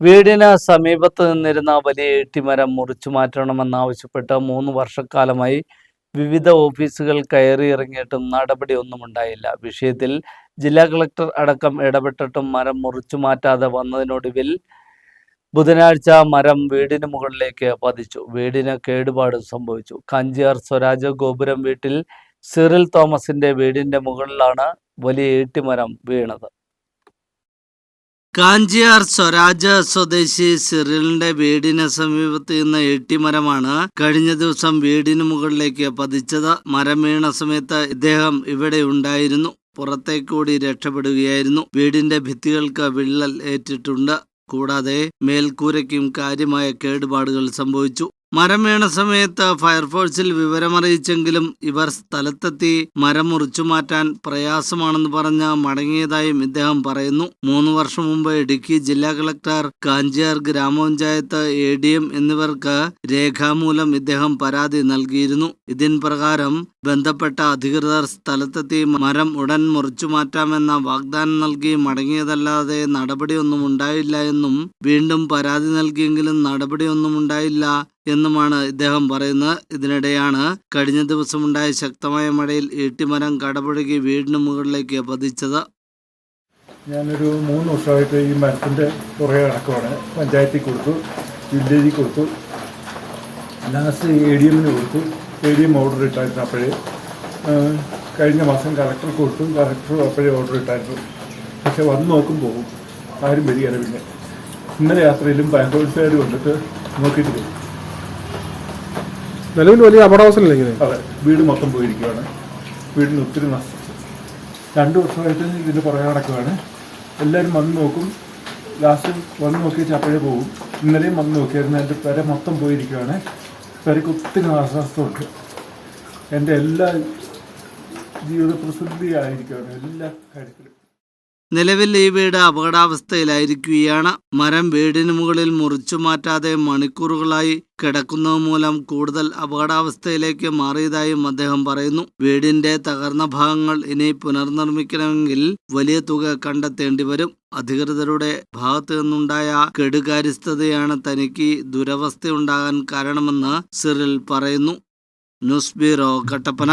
വീടിന് സമീപത്ത് നിന്നിരുന്ന വലിയ ഏട്ടിമരം മുറിച്ചു മാറ്റണമെന്നാവശ്യപ്പെട്ട് മൂന്ന് വർഷക്കാലമായി വിവിധ ഓഫീസുകൾ കയറിയിറങ്ങിയിട്ടും നടപടിയൊന്നും ഉണ്ടായില്ല. വിഷയത്തിൽ ജില്ലാ കളക്ടർ അടക്കം ഇടപെട്ടിട്ടും മരം മുറിച്ചു മാറ്റാതെ വന്നതിനൊടുവിൽ ബുധനാഴ്ച മരം വീടിന് മുകളിലേക്ക് പതിച്ചു. വീടിന് കേടുപാട് സംഭവിച്ചു. കഞ്ചിയാർ സ്വരാജ് ഗോപുരം വീട്ടിൽ സിറിൽ തോമസിന്റെ വീടിന്റെ മുകളിലാണ് വലിയ ഏട്ടിമരം വീണത്. കാഞ്ചിയാർ സ്വരാജ് സ്വദേശി സിറിലിന്റെ വീടിന് സമീപത്ത് നിന്ന് എട്ടിമരമാണ് കഴിഞ്ഞ ദിവസം വീടിന് മുകളിലേക്ക് പതിച്ചത്. മരം വീണ സമയത്ത് ഇദ്ദേഹം ഇവിടെ ഉണ്ടായിരുന്നു. പുറത്തേക്കൂടി രക്ഷപ്പെടുകയായിരുന്നു. വീടിന്റെ ഭിത്തികൾക്ക് വിള്ളൽ ഏറ്റിട്ടുണ്ട്. കൂടാതെ മേൽക്കൂരയ്ക്കും കാര്യമായ കേടുപാടുകൾ സംഭവിച്ചു. മരം വീണ സമയത്ത് ഫയർഫോഴ്സിൽ വിവരമറിയിച്ചെങ്കിലും ഇവർ സ്ഥലത്തെത്തി മരം മുറിച്ചു മാറ്റാൻ പ്രയാസമാണെന്ന് പറഞ്ഞ് മടങ്ങിയതായും ഇദ്ദേഹം പറയുന്നു. മൂന്ന് വർഷം മുമ്പ് ഇടുക്കി ജില്ലാ കളക്ടർ കാഞ്ചിയാർ ഗ്രാമപഞ്ചായത്ത് എ ഡി എം എന്നിവർക്ക് രേഖാമൂലം ഇദ്ദേഹം പരാതി നൽകിയിരുന്നു. ഇതിൻ പ്രകാരം ബന്ധപ്പെട്ട അധികൃതർ സ്ഥലത്തെത്തി മരം ഉടൻ മുറിച്ചു മാറ്റാമെന്ന വാഗ്ദാനം നൽകി മടങ്ങിയതല്ലാതെ നടപടിയൊന്നും ഉണ്ടായില്ല എന്നും വീണ്ടും പരാതി നൽകിയെങ്കിലും നടപടിയൊന്നും ഉണ്ടായില്ല എന്നുമാണ് ഇദ്ദേഹം പറയുന്നത്. ഇതിനിടെയാണ് കഴിഞ്ഞ ദിവസമുണ്ടായ ശക്തമായ മഴയിൽ ഈട്ടിമരം കടപുഴകി വീടിന് മുകളിലേക്ക് പതിച്ചത്. ഞാനൊരു മൂന്ന് വർഷമായിട്ട് ഈ മരത്തിന്റെ പുറകെ നടക്കുവാണ് പഞ്ചായത്തിൽ കൊടുത്തു വില്ലേജിൽ കൊടുത്തു. ലാസ്റ്റ് എ ഡി എമ്മിന് കൊടുത്തു. എ ഡി എം ഓർഡർ ഇട്ടായിരുന്നു അപ്പോഴേ. കഴിഞ്ഞ മാസം കളക്ടർ കൊടുത്തു. കളക്ടർ അപ്പോഴേ ഓർഡർ ഇട്ടായിരുന്നു. പക്ഷെ വന്ന് നോക്കുമ്പോൾ ആരും വരികയില്ല പിന്നെ ഇന്നലെ യാത്രയിലും ബാംഗ്ലൂർസുകാർ വന്നിട്ട് നോക്കിയിട്ട് പോയി നിലവിൽ വലിയ അപകടാവസ്ഥയില്ല അതെ വീട് മൊത്തം പോയിരിക്കുകയാണ് വീടിന് ഒത്തിരി നഷ്ടം. രണ്ട് വർഷമായിട്ട് ഇതിന്റെ പുറകെ നടക്കുകയാണ് എല്ലാവരും വന്ന് നോക്കും. ലാസ്റ്റ് വന്ന് നോക്കിയിട്ട് അപ്പോഴേ പോകും ഇന്നലെയും വന്ന് നോക്കിയായിരുന്നു. എന്റെ പെര മൊത്തം പോയിരിക്കുകയാണ് പെരയ്ക്ക് ഒത്തിരി നാശനഷ്ടമുണ്ട് എന്റെ എല്ലാ ജീവിത പ്രസിദ്ധിയായിരിക്കും എല്ലാ കാര്യത്തിലും. നിലവിൽ ഈ വീട് അപകടാവസ്ഥയിലായിരിക്കുകയാണ്. മരം വീടിന് മുകളിൽ മുറിച്ചു മാറ്റാതെ മണിക്കൂറുകളായി കിടക്കുന്നത് മൂലം കൂടുതൽ അപകടാവസ്ഥയിലേക്ക് മാറിയതായും അദ്ദേഹം പറയുന്നു. വീടിന്റെ തകർന്ന ഭാഗങ്ങൾ ഇനി പുനർനിർമ്മിക്കണമെങ്കിൽ വലിയ തുക കണ്ടെത്തേണ്ടി വരും. അധികൃതരുടെ ഭാഗത്തു നിന്നുണ്ടായ കെടുകാര്യസ്ഥതയാണ് തനിക്ക് ദുരവസ്ഥയുണ്ടാകാൻ കാരണമെന്ന് സിറിൽ പറയുന്നു. News bureau Kattappana.